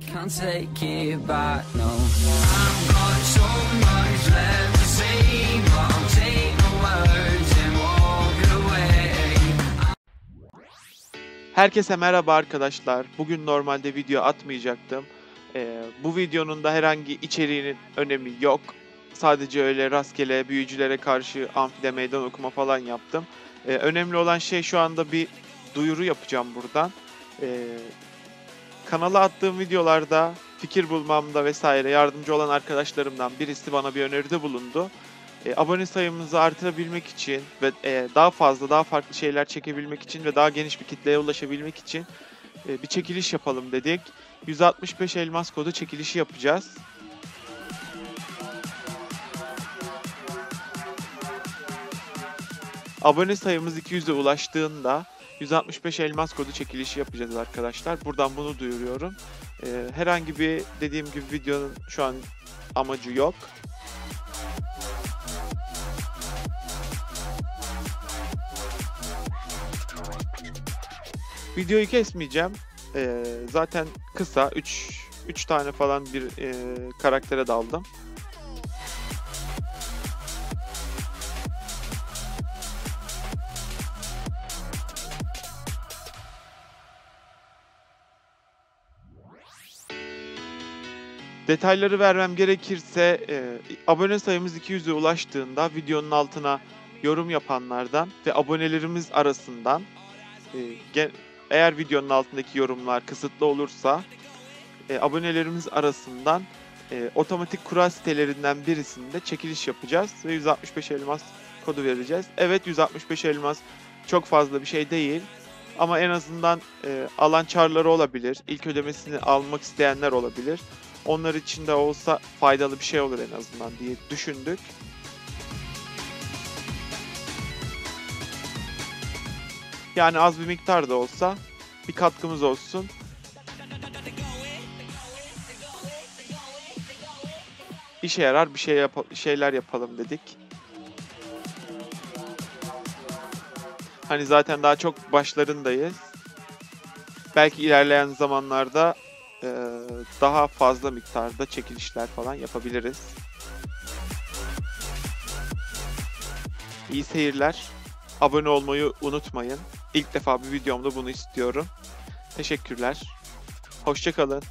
Can't take it back, no. I've got so much left to say, but I'll take the words and walk away. Herkese merhaba arkadaşlar. Bugün normalde video atmayacaktım. Ee, bu videonun da herhangi içeriğinin önemi yok. Sadece öyle rastgele büyücülere karşı amfide meydan okuma falan yaptım. Ee, önemli olan şey şu anda bir duyuru yapacağım buradan. Ee, kanala attığım videolarda fikir bulmamda vesaire yardımcı olan arkadaşlarımdan birisi bana bir öneride bulundu. E, abone sayımızı artırabilmek için ve e, daha fazla daha farklı şeyler çekebilmek için ve daha geniş bir kitleye ulaşabilmek için e, bir çekiliş yapalım dedik. 165 elmas kodu çekilişi yapacağız. Abone sayımız 200'e ulaştığında 165 elmas kodu çekilişi yapacağız arkadaşlar. Buradan bunu duyuruyorum. E, herhangi bir dediğim gibi videonun şu an amacı yok. Videoyu kesmeyeceğim. Ee, zaten kısa 3 3 tane falan bir e, karaktere daldım. Detayları vermem gerekirse e, abone sayımız 200'e ulaştığında videonun altına yorum yapanlardan ve abonelerimiz arasından e, gen- eğer videonun altındaki yorumlar kısıtlı olursa e, abonelerimiz arasından e, otomatik kura sitelerinden birisinde çekiliş yapacağız ve 165 elmas kodu vereceğiz. Evet 165 elmas çok fazla bir şey değil ama en azından e, alan çarları olabilir. İlk ödemesini almak isteyenler olabilir. Onlar için de olsa faydalı bir şey olur en azından diye düşündük. Yani az bir miktar da olsa bir katkımız olsun. İşe yarar bir şey yap şeyler yapalım dedik. Hani zaten daha çok başlarındayız. Belki ilerleyen zamanlarda eee, daha fazla miktarda çekilişler falan yapabiliriz. İyi seyirler. Abone olmayı unutmayın. İlk defa bir videomda bunu istiyorum. Teşekkürler. Hoşçakalın.